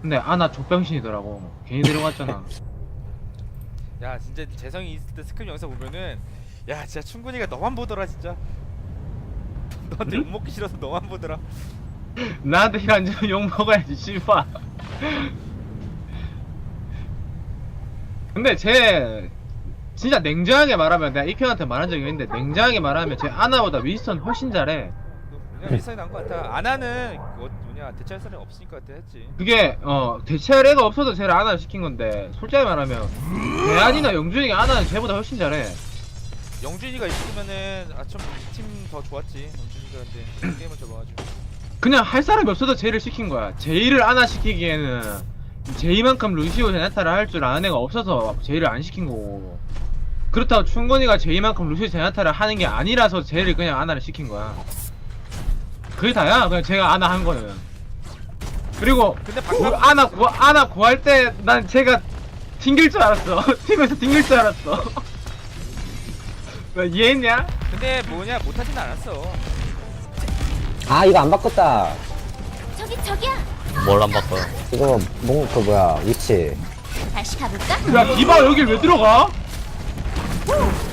근데 아나 족병신이더라고. 괜히 들어갔잖아. 야 진짜 재성이 있을 때 스크림 영상 보면은 야 진짜 충분히가 너만 보더라 진짜. 너한테 응? 욕먹기 싫어서 너만 보더라. 나한테 이런 욕 먹어야지 씨발. 근데 제 진짜 냉정하게 말하면 내가 이편한테 말한 적이 있는데 냉정하게 말하면 제 아나보다 윈스턴 훨씬 잘해. 그냥 일상이 난것 같아. 아나는 그 뭐냐 대체할 사람이 없으니까 그때 했지. 그게 어 대체할 애가 없어서 쟤를 아나를 시킨 건데 솔직히 말하면. 대안이나 영준이가 아나는 쟤보다 훨씬 잘해. 영준이가 있으면은 아좀팀 더 좋았지. 영준이가 근데 게임을 접어가지고. 그냥 할 사람이 없어서 쟤를 시킨 거야. 제이를 아나 시키기에는 제이만큼 루시오 제나타를 할 줄 아는 애가 없어서 제이를 안 시킨 거고. 그렇다고 충건이가 제이만큼 루시오 제나타를 하는 게 아니라서 제이를 그냥 아나를 시킨 거야. 그게 다야. 그냥 제가 아나 한 거는 그리고 근데 구, 방금 아나 구 아나 구할 때 난 제가 튕길 줄 알았어 팀에서 튕길 줄 알았어 왜 이해했냐? 근데 뭐냐 못하진 않았어 아 이거 안 바꿨다 저기 저기야. 뭘 안 바꿔요? 이거 뭔그 뭐야 위치 다시 가볼까? 야 디바 여길 왜 들어가?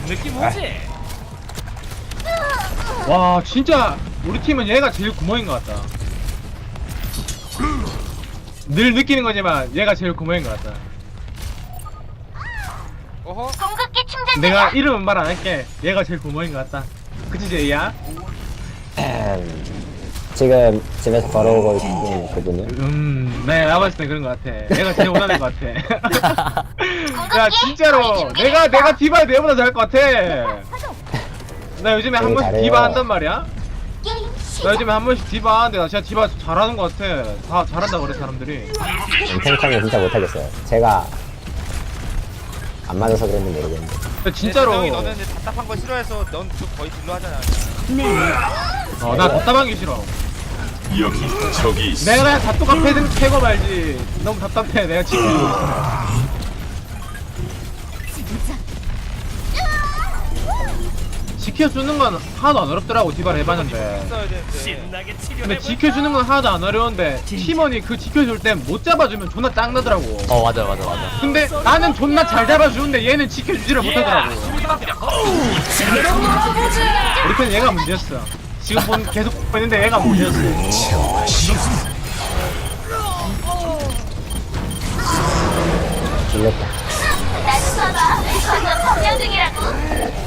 느낌 오지? 와 진짜 우리 팀은 얘가 제일 구멍인 것 같다 늘 느끼는 거지만 얘가 제일 구멍인 것 같다. 어허? 공급기 충전 내가 이름은 말 안 할게. 얘가 제일 구멍인 것 같다. 그치 제이야? 음, 지금 집에서 걸어오고 있는 그분은 음 내가 봤을 때 그런 것 같아. 얘가 제일 원하는 것 같아. 야 진짜로. 내가 내가 디바 내보다 잘할 것 같아. 나 요즘에 한 되게 번씩. 디바 한단 말이야 나. 요즘에 한 번씩 디바 하는데 나 진짜 디바 잘하는 것 같아. 다 잘한다 그래 사람들이. 탱탱이 진짜 못하겠어요. 제가 안 맞아서 그런지 모르겠는데 근데 진짜로. 재성이 너는 이제 답답한 거 싫어해서 넌좀 거의 딜로 하잖아. 어, 나 답답한 게 싫어. 여기 저기 있어. 내가 그냥 답답한 패든 패고 말지. 너무 답답해 내가 지키 지켜주는 건 하나도 안 어렵더라고 디바를 해봤는데 되는데 근데 지켜주는 건 하나도 안 어려운데 팀원이 그 지켜줄 때못 잡아주면 존나 짱나더라고 어 맞아요 맞아 맞아 근데 나는 존나 잘 잡아주는데 얘는 지켜주지를 못하더라고 우리 편은 얘가 문제였어 지금 본 계속 보고 있는데 얘가 문제였어 나좀 봐봐. 건너 점령 중이라고.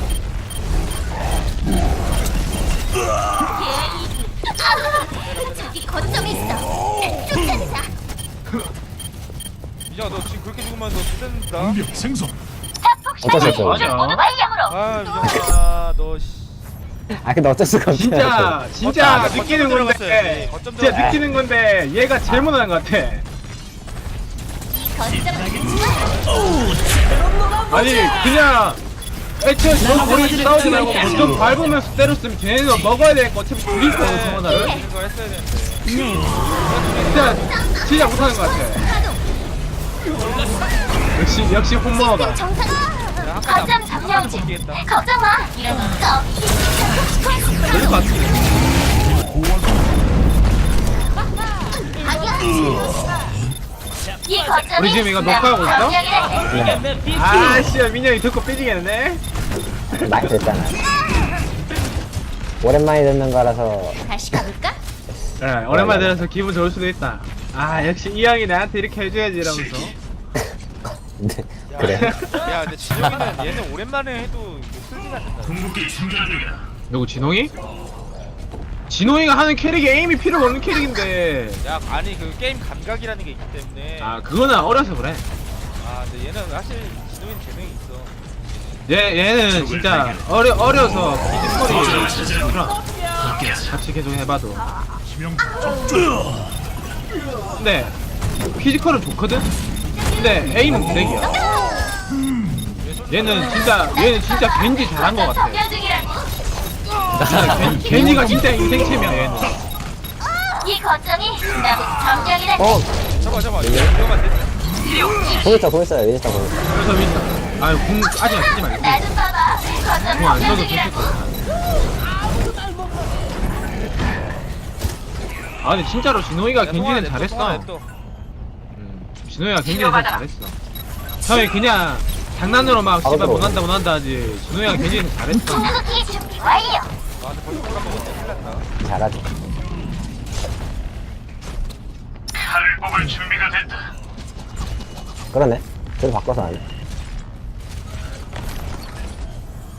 저기 거점에 있어. 쫓아내자. 이정아 너 지금 그렇게 죽으면 너 죽는다 공격 생성. 모두 발령으로. 아너 씨. 아 근데 어쩔 수가 없어 진짜 진짜 거점 느끼는. 건데 거점 진짜 들어갔- 느끼는 건데 얘가 제일 못하는 것 같아 이 거점을 아니 그냥 애초에 저 머리 싸우지 말고 좀 밟으면서 때렸으면 걔네가 먹어야 될거 어차피 죽일 거고 저 하나를 이런 걸 했어야 되는데 진짜 진짜 못하는 것 같아 역시 역시 홈모어다 정상. 야, 거점 점령 중. 포기했다. 걱정 마. 이런 거. 그럴 것 같아 이 우리 지금 이거 녹화하고 있어? 점령이라네. 아씨 민영이 듣고 삐지겠네 많이 됐잖아 오랜만에 듣는 거라서 다시 가볼까? 네, 오랜만에 들어서 기분 좋을 수도 있다 아 역시 이 형이 나한테 이렇게 해줘야지 이러면서 그래 야 근데 지정이는 얘는 오랜만에 해도 목소리가 안 된다. 누구 진홍이? 진홍이가 하는 캐릭이 에임이 필요가 없는 캐릭인데. 야 아니 그 게임 감각이라는 게 있기 때문에. 아 그거는 어려서 그래. 아 근데 얘는 사실 지노인 재능이 있어. 얘 얘는 진짜 어려 어려서 피지컬이 그럼 같이 계속 해봐도. 근데 피지컬은 좋거든. 근데 에임은 쓰레기야. 얘는 진짜 얘는 진짜 겐지 잘한 것 같아. 겐, 겐지가 진짜 인생챔이야 얘는. 이 거점이 점령이라네. 어 잡아 잡아 이거 위험한데 보였어 보였어요 윈스턴 보였어 그래서 윈스턴. 아궁 아직 안 쓰지 말고. 나좀 봐봐. 거점 궁안 점령 써도 됐을 중이라고. 것 같아. 아 근데 진짜로 진호이가 겐지는 잘했어. 진호이가 굉장히 더 잘했어 형이 그냥 장난으로 막 씨발 들어오네. 못한다 못한다 하지 진호이가 굉장히 더 잘했어 궁극기 준비 완료. 아 근데 벌써 콜라 먹었네 큰일 났다 잘하지. 칼을 뽑을 준비가 됐다. 그러네. 저도 바꿔서 안 해.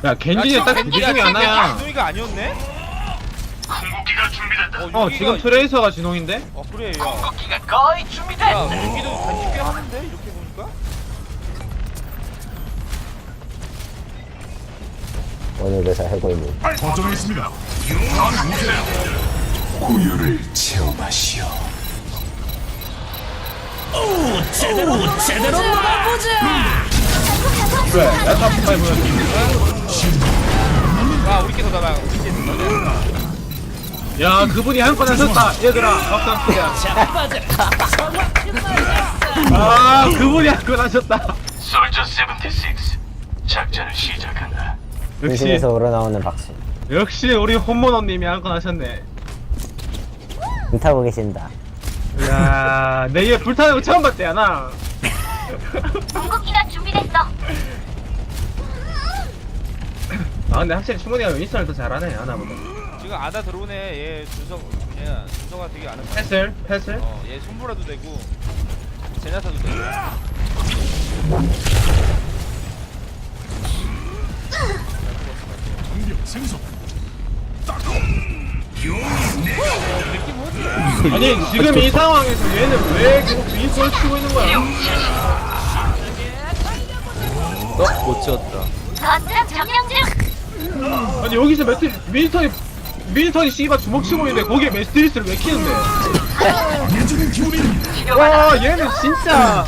야 겐지는 딱그 중에 하나야 진동이가 아니었네? 궁극기가 준비됐다. 어 여기가- 지금 트레이서가 진홍인데? 어 그래 야 궁극기가 거의 준비됐 야 여기도 간지 꽤 하는데 이렇게 오늘 그래서 해고이니. 거점에 있습니다. 우유를 체험하시오. 그래 야타 폭발 보여줘 와 우리께 더 잡아 우리께 더 잡아 야 그분이 한건 하셨다 얘들아. 박수 한번 치자. 아 그분이 한건 하셨다. 솔저 76 작전을 시작한다. 역시 중심에서 우러나오는 박수. 역시 우리 혼모노님이 한 건 하셨네. 불타고 계신다. 야내 얘 불타는 거 처음 봤대 야 나. 궁극기가 준비됐어. 아 근데 확실히 충분히가 윈스턴을 더 잘하네 하나보다. 지금 아다 들어오네. 얘 준석 얘 준석아 되게 아는 거 패슬 패슬? 어얘 손보라도 되고 제냐타도 되고 생성. 아니 지금 이 상황에서 얘는 왜 계속 윈스턴을 치고 있는 거야 어? 못 지웠다. 거점 점령 중. 아니 여기서 매트 윈스턴이 윈스턴이 씨발 주먹 치고 있는데 거기에 매스트리스를 왜 키는데 예전의 기운이 와 얘는 진짜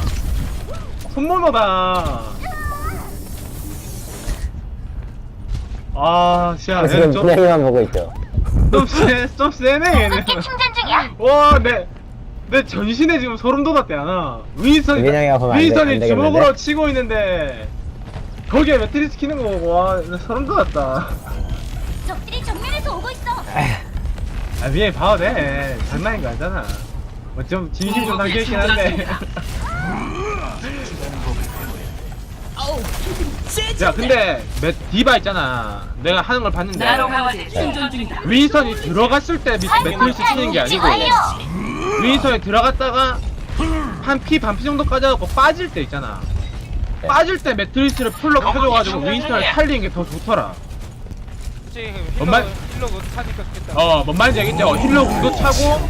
손모노다 아 진짜 지금 얘는 좀, 분명히만 보고 있죠. 좀, 세, 좀 세네 얘는 충전 중이야. 와 내 내 전신에 지금 소름 돋았대 하나 안 돼- 안 되겠는데? 주먹으로 치고 있는데 거기에 매트리스 키는 거 보고 와 나 소름 돋았다 적들이 정면에서 오고 있어. 아 위에 봐도 돼 장난인 거 알잖아 뭐좀 진심 좀 담겨있긴 한데 야 근데 매, 디바 있잖아. 내가 하는 걸 봤는데 윈스턴이 들어갔을 때 미- 매트리스 치는 게 아니고 윈스턴이 들어갔다가 한 피 반 피 정도까지 하고 빠질 때 있잖아. 네. 빠질 때 매트리스를 풀로 펴줘가지고 윈스턴을 살리는 게 더 좋더라 솔직히 힐러 엄마- 힐러 그거 타니까 좋겠다 어, 뭔 말인지 알겠지? 어, 힐러 공도 차고,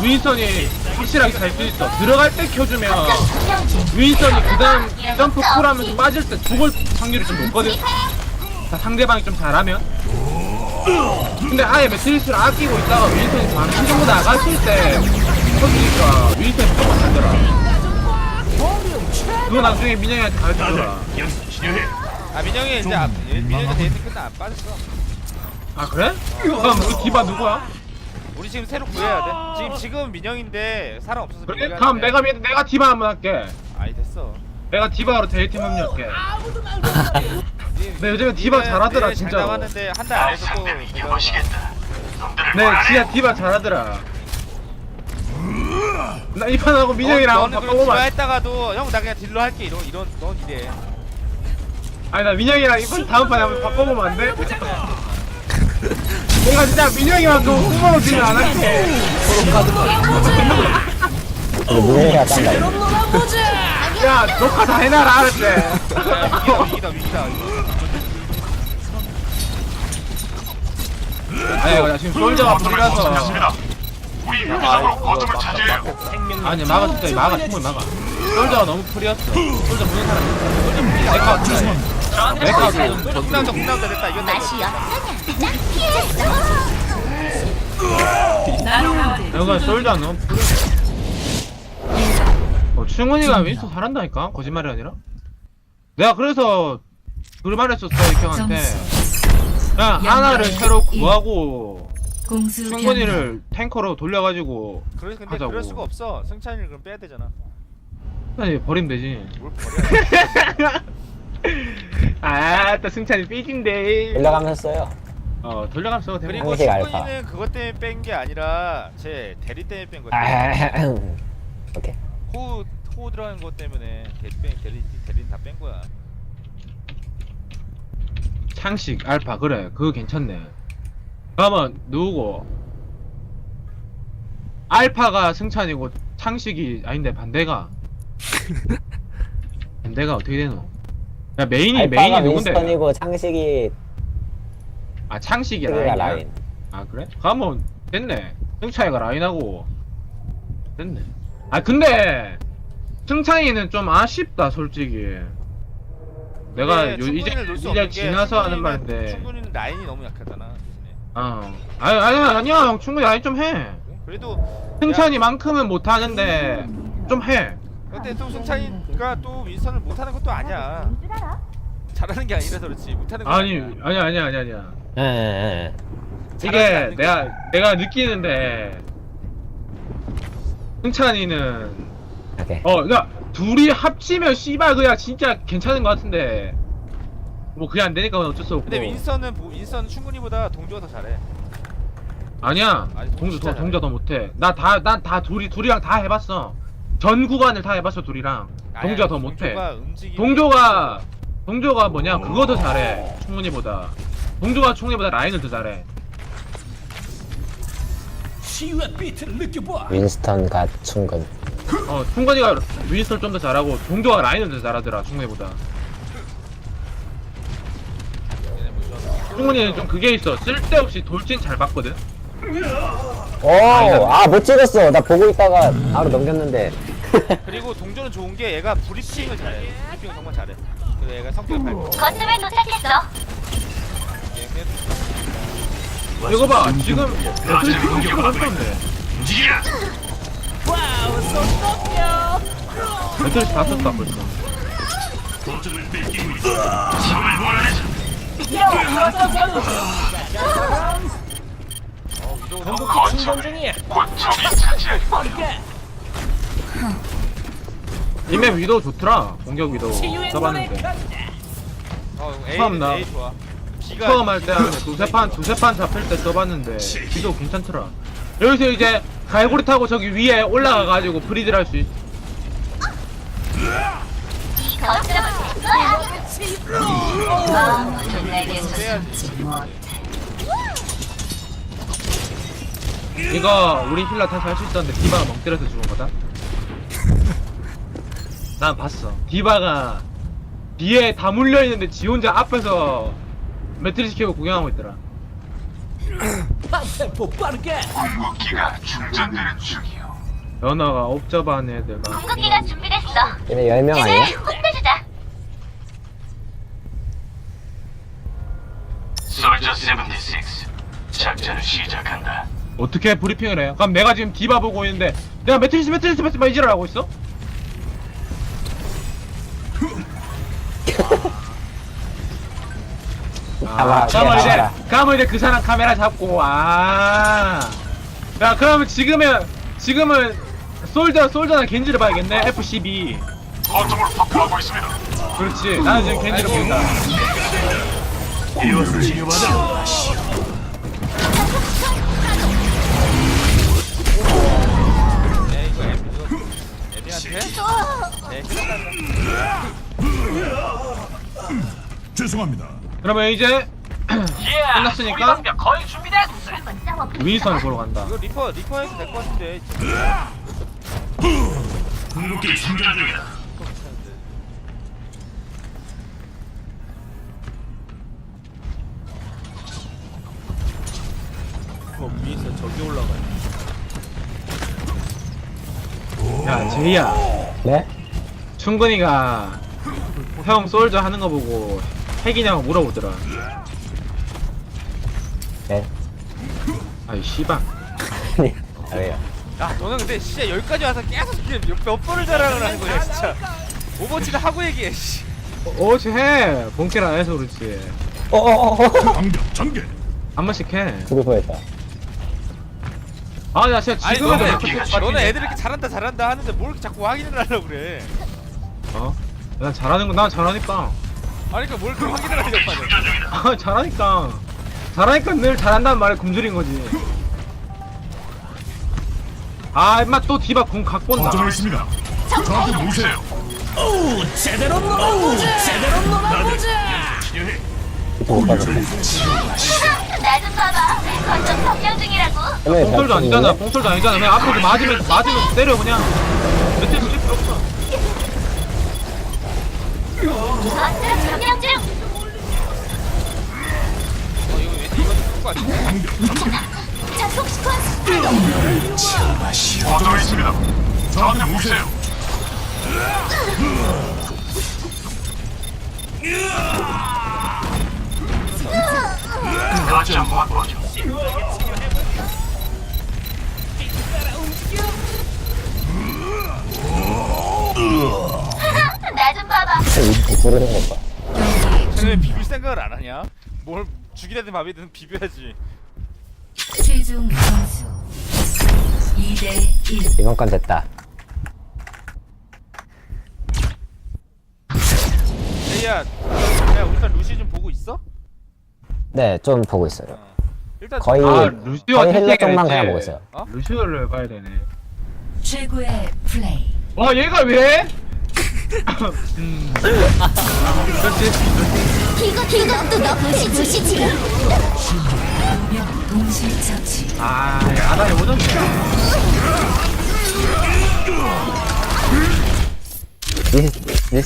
윈스턴이 확실하게 살수 있어. 들어갈 때 켜주면, 점령 중. 윈스턴이 그 다음 점프 쿨하면서 빠질 때 죽을 확률이 좀 높거든? 자, 상대방이 좀 잘하면? 근데 아예 매트리스를 아끼고 있다가 윈스턴이 반피 정도 나갔을 때, 켜주니까 윈스턴이 무조건 살더라. 그거 나중에 민영이한테 가르쳐줘라. 아 민영이 이제 아, 얘- 민영이 데이트 끝나 안 빠졌어 아, 그래? 그럼 우리 디바 누구야? 우리 지금 새로 구해야 돼 지금 지금 민영인데 사람 없어서 그래? 민영이 다음 하는데. 내가, 미- 내가 디바 한번 할게. 아이 됐어 내가 디바로 데이트 합류할게. 네, 요즘에 디바 잘하더라, 니네 진짜 로. 장담하는데 한달 안에서 또. 놈들을 네. 진짜 디바 잘하더라. 나 이 판하고 민영이랑 너, 한번 너는 그럼 바꿔보면. 했다가도 형 나 그냥 딜러 할게 이런 이런 넌 이래 아니 나 민영이랑 이번 다음 판에 한번 바꿔보면 안 돼? 내가 진짜 민영이만큼 후보로 지면 안 할게. 민영이가 딴다. 야, 녹화 다 해놔라, 알았지? 야, 위기다 위기다 아니, 나 지금 솔저가 불이라서. 우리 무상으로 거점을 차지해요. 아니, 막아, 진짜 막아, 충분히 막아. 솔저가 너무 풀이었어. 솔저 보는 사람. 솔저 풀이 내가 내가 끝나자 끝나자 됐다 이겼다 맛이? 내가 솔저 너무 풀이었어. 어, 충훈이가 윈스턴 잘한다니까? 거짓말이 아니라? 내가 그래서 그 말했었어, 이 형한테. 야, 하나를 새로 구하고, 공수 충훈이를 탱커로 돌려가지고, 그래 근데 하자고. 그럴 수가 없어 승찬이를 그럼 빼야 되잖아 아니, 버리면 되지. 뭘 버려 아, 또 승찬이 삐진데. 올라가면서 써요. 어, 돌려가면 써도 되고. 그리고 알파. 승관이는 그것 때문에 뺀 게 아니라 제 대리 때문에 뺀 아, 오케이. 호 들어가는 것 때문에 대리 대리 대리는 다 뺀 거야. 창식 알파. 그래. 그거 괜찮네. 그러면 누구고 알파가 승찬이고 창식이 아닌데 반대가? 반대가 어떻게 되노? 야 메인이 알파가 메인이 누군데? 윈스턴이고 창식이 아 창식이 라인이야? 라인. 아 그래? 그러면 됐네 승찬이가 라인하고 됐네 아 근데 승찬이는 좀 아쉽다 솔직히 내가 요, 이제 이제 지나서 하는 말인데 충분히는 라인이 너무 약하잖아. 대신에. 어 아니 아니 아니야 형 충분히 라인 좀해 그래도 승찬이만큼은 못하는데 좀해 근데 또 승찬이가 또 윈선을 못하는 것도 아니야. 줄 알아? 잘하는 게 아니라서 그렇지 못하는 거 아니 아니야. 아니 아니 아니 아니야 예, 예, 잘하지 이게 않는 내가. 내가 느끼는데 승찬이는 예. 오케이. 어, 그니까, 둘이 합치면 씨발 그냥 진짜 괜찮은 것 같은데. 뭐 그게 안 되니까 어쩔 수 없고. 근데 윈선은 보- 윈선 충분히보다 동조가 더 잘해. 아니야. 아니, 동주 진짜 더 동자 더 못해. 나 다 난 다 둘이 둘이랑 다 해봤어. 전 구간을 다 해봤어 둘이랑. 동주가 더 못해. 동조가 움직이. 동조가 동조가 뭐냐 그거 더 잘해. 충문이보다. 동조가 충문이보다 라인을 더 잘해. 윈스턴과 충근. 어 충건이가 윈스턴 좀 더 잘하고 동조가 라인을 더 잘하더라 충문이보다. 충문이는 좀 그게 있어. 쓸데없이 돌진 잘 봤거든. 오, 아, 못 찍었어. 나 보고 있다가 바로 넘겼는데. 그리고 동조는 좋은 게 얘가 브리핑을 잘해. 브리핑을 정말 잘해. 그래서 얘가 성격이 밝고. 거점에 도착했어. 이거 봐 지금 애플이 지금 없었는데 움직이라. 애플이 다 썼다 벌써 거점을 뺏기고 있어. 힘을 몰아내자. 거점을 곧 적이 차지할 거야. 이맵 위도 좋더라 공격 위도 써봤는데 어, A, 처음 A 좋아. B가 처음 할 때 한 두세 판 두세 판 잡힐 때 써봤는데 위도 괜찮더라 여기서 이제 갈고리 타고 저기 위에 올라가 가지고 프리딜 할수 있어. 이거 우리 힐러 다시 할 수 있었는데 디바가 멍 때려서 죽은 거다? 난 봤어. 디바가 뒤에 다 물려 있는데 지 혼자 앞에서 매트리스 키고 구경하고 있더라 궁극기가 충전되는 중이요. 연어가 옵저반 애들가 궁극기가 준비됐어. 얘네 10명 아니야? 이제 혼내주자. 솔저 76. 작전을 시작한다. 어떻게 브리핑을 해? 그럼 내가 지금 디바 보고 있는데 내가 매트리스 매트리스 매트리스 이지랄 하고 있어? 아, 그러면 이제 가봐. 그러면 이제 그 사람 카메라 잡고 아. 야 그러면 지금은 지금은 솔저 솔저나 겐지를 봐야겠네 F12 거점을 확보하고 있습니다. 그렇지 나는 지금 겐지를 본다 이것을 치료받아. 끝났다. 죄송합니다. 그러면 이제 끝났으니까 한번 싸워. 윈스턴을 보러 간다 이거 리퍼 리퍼 해도 될 것 같은데. 궁극기 충전 중이다. 어, 위에서 저기 올라가요. 야 제이야 네? 충근이가 형 솔저 하는 거 보고 핵이냐고 물어보더라 네. 아이 씨발 아니, 아, 왜요? 야 너는 근데 진짜 여기까지 와서 계속 이게 몇, 몇 번을 자랑을 하는 거야 진짜. 오버워치를 하고 얘기해. 씨. 어, 어찌 해 본캐를 안 해서 그렇지 어어어어. 방벽 전개. 한 번씩 해 죽을 뻔했다. 아, 나 진짜 아니 지금은 너는 이렇게 너는 애들 이렇게 잘한다 잘한다 하는데 뭘 이렇게 자꾸 확인을 하려고 그래. 어? 난 잘하는 거, 난 잘하니까. 아니 그러니까 뭘 이렇게 확인을 하냐. 아, 잘하니까. 잘하니까 늘 잘한다는 말에 굶주린 거지. 아, 임마 또 디바 궁 갖고 온다. 있습니다. 저한테 오세요. 이거 못 받았어. 나좀 봐봐. 점령 중이라고. 뽕솔도 아니잖아 뽕솔도 아니잖아 그냥 앞으로 맞으면 맞으면 때려 그냥 몇대 거점 점령 중. 어 이거 왠지 이거 죽을 것 같은데 자폭 시퀀스. 거점에 있습니다. 저한테 오세요. 거점 확보죠. 나좀 봐봐. 이렇게 부르는 것 봐. 쟤네 비빌 생각을 안 하냐? 뭘 죽이려든 밥이든 비벼야지 최종 점수 2대 1 이번 건 됐다. 에이야 야 우리 딸 루시 좀 보고 있어? 네, 좀 보고 있어요. 어. 일단 거의 아 루시오 거의 힐러 쪽만. 그냥 보고 있어요. 어? 루시오를 봐야 되네 최고의 플레이 와 얘가 왜? 이거 이것도 너 무시 무시지. 명 동시 처치 아 아다리 오졌네 이, 이